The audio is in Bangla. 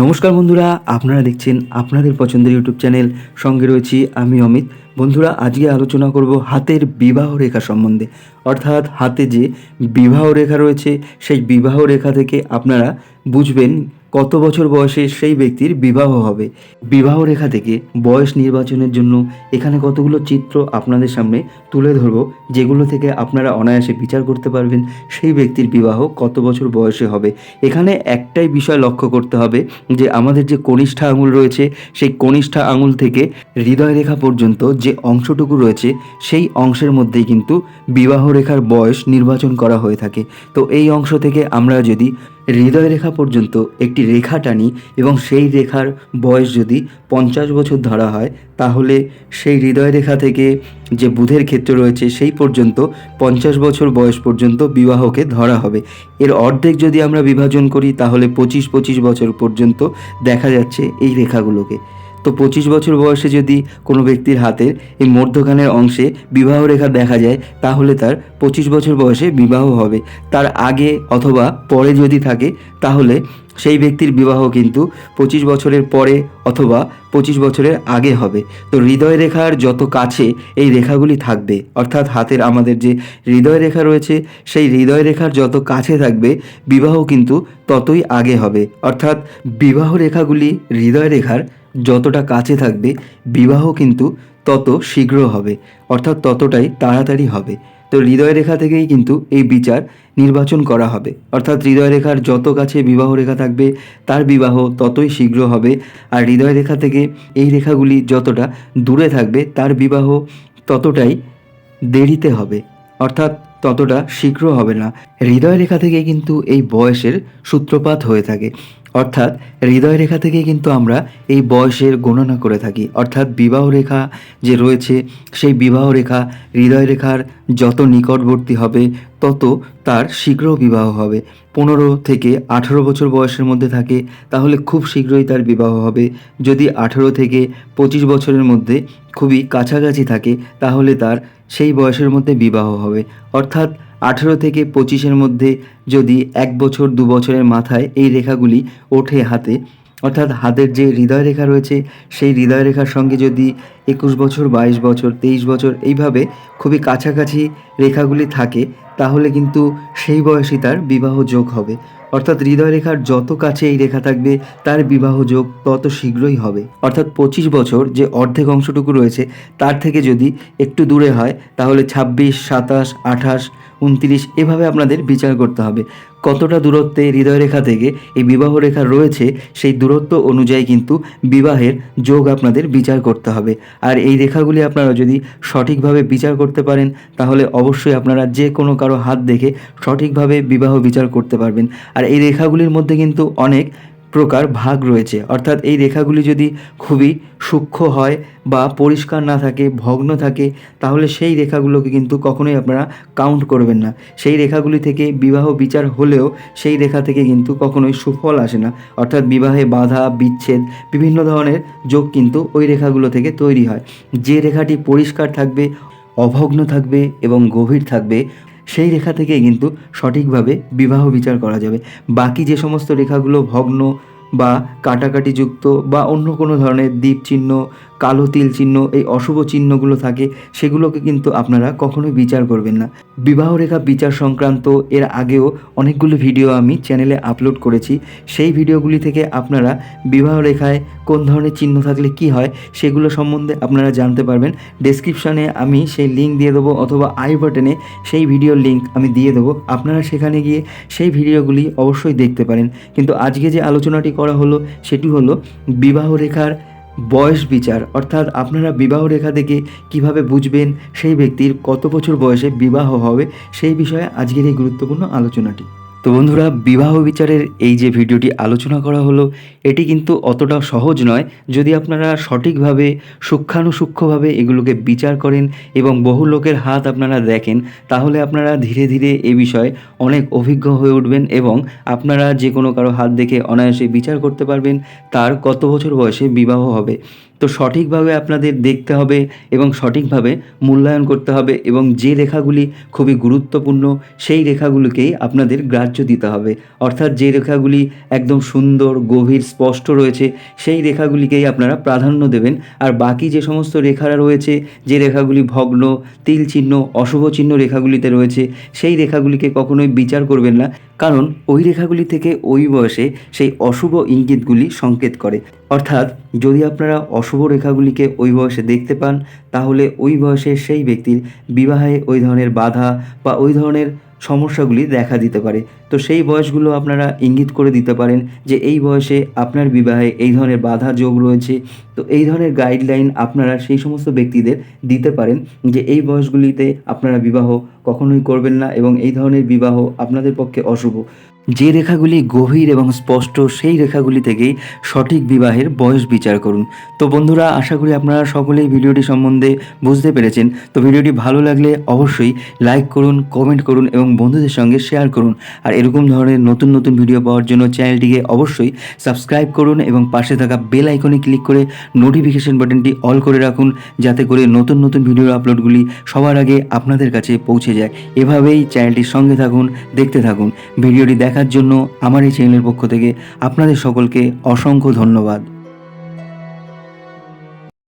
নমস্কার বন্ধুরা, আপনারা দেখছেন আপনাদের পছন্দের ইউটিউব চ্যানেল। সঙ্গে রয়েছি আমি অমিত। বন্ধুরা, আজকে আলোচনা করব হাতের বিবাহ রেখা সম্বন্ধে। অর্থাৎ হাতে যে বিবাহ রেখা রয়েছে, সেই বিবাহ রেখা থেকে আপনারা বুঝবেন কত বছর বয়সে সেই ব্যক্তির বিবাহ হবে? বিবাহ রেখা থেকে বয়স নির্বাচনের জন্য এখানে কতগুলো চিত্র আপনাদের সামনে তুলে ধরবো, যেগুলো থেকে আপনারা অনায়াসে বিচার করতে পারবেন সেই ব্যক্তির বিবাহ কত বছর বয়সে হবে। এখানে একটাই বিষয় লক্ষ্য করতে হবে, যে আমাদের যে কনিষ্ঠা আঙুল রয়েছে, সেই কনিষ্ঠা আঙুল থেকে হৃদয় রেখা পর্যন্ত যে অংশটুকু রয়েছে, সেই অংশের মধ্যেই কিন্তু বিবাহ রেখার বয়স নির্বাচন করা হয়ে থাকে। তো এই অংশ থেকে আমরা যদি হৃদয় রেখা পর্যন্ত একটি রেখা টানি এবং সেই রেখার বয়স যদি পঞ্চাশ বছর ধরা হয়, তাহলে সেই হৃদয় রেখা থেকে যে বুধের ক্ষেত্র রয়েছে, সেই পর্যন্ত পঞ্চাশ বছর বয়স পর্যন্ত বিবাহকে ধরা হবে। এর অর্ধেক যদি আমরা বিভাজন করি, তাহলে পঁচিশ পঁচিশ বছর পর্যন্ত দেখা যাচ্ছে এই রেখাগুলোকে। তো পঁচিশ বছর বয়সে যদি কোনো ব্যক্তির হাতের এই মধ্যখানের অংশে বিবাহ রেখা দেখা যায়, তাহলে তার পঁচিশ বছর বয়সে বিবাহ হবে। তার আগে অথবা পরে যদি থাকে, তাহলে সেই ব্যক্তির বিবাহ কিন্তু পঁচিশ বছরের পরে অথবা পঁচিশ বছরের আগে হবে। তো হৃদয় রেখার যত কাছে এই রেখাগুলি থাকবে, অর্থাৎ হাতের আমাদের যে হৃদয় রেখা রয়েছে, সেই হৃদয় রেখার যত কাছে থাকবে, বিবাহ কিন্তু ততই আগে হবে। অর্থাৎ বিবাহ রেখাগুলি হৃদয় রেখার যতটা কাছে থাকবে, বিবাহ কিন্তু তত শীঘ্র হবে, অর্থাৎ ততটাই তাড়াতাড়ি হবে। তো হৃদয় রেখা থেকেই কিন্তু এই বিচার নির্বাচন করা হবে। অর্থাৎ হৃদয় রেখার যত কাছে বিবাহ রেখা থাকবে, তার বিবাহ ততই শীঘ্র হবে। আর হৃদয় রেখা থেকে এই রেখাগুলি যতটা দূরে থাকবে, তার বিবাহ ততটাই দেরিতে হবে, অর্থাৎ ততটা শীঘ্র হবে না। হৃদয় রেখা থেকে কিন্তু এই বয়সের সূত্রপাত হয়ে থাকে। অর্থাৎ হৃদয় রেখা থেকে কিন্তু আমরা এই বয়সের গণনা করে থাকি। অর্থাৎ বিবাহ রেখা যে রয়েছে, সেই বিবাহ রেখা হৃদয় রেখার যত নিকটবর্তী হবে, তত তার শীঘ্র বিবাহ হবে। পনেরো থেকে আঠেরো বছর বয়সের মধ্যে থাকে, তাহলে খুব শীঘ্রই তার বিবাহ হবে। যদি আঠেরো থেকে পঁচিশ বছরের মধ্যে খুবই কাছাকাছি থাকে, তাহলে তার সেই বয়সের মধ্যে বিবাহ হবে। অর্থাৎ আঠেরো থেকে পঁচিশের মধ্যে যদি এক বছর, দু বছরের মাথায় এই রেখাগুলি ওঠে হাতে, অর্থাৎ হাতের যে হৃদয় রেখা রয়েছে, সেই হৃদয় রেখার সঙ্গে যদি একুশ বছর, বাইশ বছর, তেইশ বছর এইভাবে খুবই কাছাকাছি রেখাগুলি থাকে, তাহলে কিন্তু সেই বয়সই তার বিবাহ যোগ হবে। অর্থাৎ হৃদয় রেখার যত কাছে এই রেখা থাকবে, তার বিবাহ যোগ তত শীঘ্রই হবে। অর্থাৎ পঁচিশ বছর যে অর্ধেক অংশটুকু রয়েছে, তার থেকে যদি একটু দূরে হয়, তাহলে ছাব্বিশ, সাতাশ, আঠাশ উনত্রিশ, এভাবে আপনাদের বিচার করতে হবে। কতটা দূরত্বে হৃদয়রেখা থেকে এই বিবাহ রেখা রয়েছে, সেই দূরত্ব অনুযায়ী কিন্তু বিবাহের যোগ আপনাদের বিচার করতে হবে। আর এই রেখাগুলি আপনারা যদি সঠিকভাবে বিচার করতে পারেন, তাহলে অবশ্যই আপনারা যে কোনো কারও হাত দেখে সঠিকভাবে বিবাহ বিচার করতে পারবেন। আর এই রেখাগুলির মধ্যে কিন্তু অনেক প্রকার ভাগ রয়েছে। অর্থাৎ এই রেখাগুলি যদি খুবই সূক্ষ্ম হয় বা পরিষ্কার না থাকে, ভগ্ন থাকে, তাহলে সেই রেখাগুলোকে কিন্তু কখনোই আপনারা কাউন্ট করবেন না। সেই রেখাগুলি থেকে বিবাহ বিচার হলেও সেই রেখা থেকে কিন্তু কখনোই সুফল আসে না। অর্থাৎ বিবাহে বাধা, বিচ্ছেদ, বিভিন্ন ধরনের যোগ কিন্তু ওই রেখাগুলো থেকে তৈরি হয়। যে রেখাটি পরিষ্কার থাকবে, অভগ্ন থাকবে এবং গভীর থাকবে সেই রেখা থেকে কিন্তু সঠিকভাবে বিবাহ বিচার করা যাবে। বাকি যে সমস্ত রেখাগুলো ভগ্ন বা কাটাকাটিযুক্ত বা অন্য কোনো ধরনের দ্বীপ চিহ্ন কালো তিল চিহ্ন, এই অশুভ চিহ্নগুলো থাকে, সেগুলোকে কিন্তু আপনারা কখনোই বিচার করবেন না। বিবাহ রেখা বিচার সংক্রান্ত, এর আগেও অনেকগুলো ভিডিও আমি চ্যানেলে আপলোড করেছি। সেই ভিডিওগুলি থেকে আপনারা বিবাহ রেখায় কোন ধরনের চিহ্ন থাকলে কি হয়, সেগুলো সম্বন্ধে আপনারা জানতে পারবেন। ডেসক্রিপশানে আমি সেই লিঙ্ক দিয়ে দেবো অথবা আই বাটনে সেই ভিডিওর লিঙ্ক আমি দিয়ে দেবো। আপনারা সেখানে গিয়ে সেই ভিডিওগুলি অবশ্যই দেখতে পারেন। কিন্তু আজকে যে আলোচনাটি করা হলো, সেটি হলো বিবাহ রেখার বয়স বিচার, অর্থাৎ আপনারা বিবাহ রেখা থেকে কীভাবে বুঝবেন সেই ব্যক্তির কত বছর বয়সে বিবাহ হবে সেই বিষয়ে আজকের এই গুরুত্বপূর্ণ আলোচনাটি। তো বন্ধুরা, বিবাহ বিচারের এই যে ভিডিওটি আলোচনা করা হলো, এটি কিন্তু অতটা সহজ নয়। যদি আপনারা সঠিকভাবে সূক্ষ্মাণুসূক্ষ্মভাবে এগুলোকে বিচার করেন এবং বহু লোকের হাত আপনারা দেখেন, তাহলে আপনারা ধীরে ধীরে এ বিষয়ে অনেক অভিজ্ঞ হয়ে উঠবেন এবং আপনারা যে কোনো কারও হাত দেখে অনায়াসে বিচার করতে পারবেন, তার কত বছর বয়সে বিবাহ হবে। তো সঠিকভাবে আপনাদের দেখতে হবে এবং সঠিকভাবে মূল্যায়ন করতে হবে এবং যে রেখাগুলি খুবই গুরুত্বপূর্ণ, সেই রেখাগুলিকেই আপনাদের গ্রাহ্য দিতে হবে। অর্থাৎ যে রেখাগুলি একদম সুন্দর, গভীর, স্পষ্ট রয়েছে, সেই রেখাগুলিকেই আপনারা প্রাধান্য দেবেন। আর বাকি যে সমস্ত রেখারা রয়েছে, যে রেখাগুলি ভগ্ন, তিল চিহ্ন, অশুভ চিহ্ন রেখাগুলিতে রয়েছে, সেই রেখাগুলিকে কখনোই বিচার করবেন না। কারণ ওই রেখাগুলি থেকে ওই বয়সে সেই অশুভ ইঙ্গিতগুলি সংকেত করে। অর্থাৎ যদি আপনারা অশুভ রেখাগুলিকে ওই বয়সে দেখতে পান, তাহলে ওই বয়সে সেই ব্যক্তির বিবাহে ওই ধরনের বাধা বা ওই ধরনের সমস্যাগুলি দেখা দিতে পারে। তো সেই বয়সগুলো আপনারা ইঙ্গিত করে দিতে পারেন যে এই বয়সে আপনার বিবাহে এই ধরনের বাধা যোগ রয়েছে। তো এই ধরনের গাইডলাইন আপনারা সেই সমস্ত ব্যক্তিদের দিতে পারেন যে এই বয়সগুলিতে আপনারা বিবাহ কখনোই করবেন না এবং এই ধরনের বিবাহ আপনাদের পক্ষে অশুভ। যে রেখাগুলি গভীর এবং স্পষ্ট, সেই রেখাগুলি থেকেই সঠিক বিবাহের বয়স বিচার করুন। তো বন্ধুরা, আশা করি আপনারা সকলেই ভিডিওটি সম্বন্ধে বুঝতে পেরেছেন। তো ভিডিওটি ভালো লাগলে অবশ্যই লাইক করুন, কমেন্ট করুন এবং বন্ধুদের সঙ্গে শেয়ার করুন। আর এরকম ধরনের নতুন নতুন ভিডিও পাওয়ার জন্য চ্যানেলটিকে অবশ্যই সাবস্ক্রাইব করুন এবং পাশে থাকা বেল আইকনে ক্লিক করে নোটিফিকেশন বাটনটি অল করে রাখুন, যাতে করে নতুন নতুন ভিডিওর আপলোডগুলি সবার আগে আপনাদের কাছে পৌঁছে যায়। এভাবেই চ্যানেলটির সঙ্গে থাকুন, দেখতে থাকুন। ভিডিওটি দেখার জন্য আমার এই চ্যানেলের পক্ষ থেকে আপনাদের সকলকে অসংখ্য ধন্যবাদ।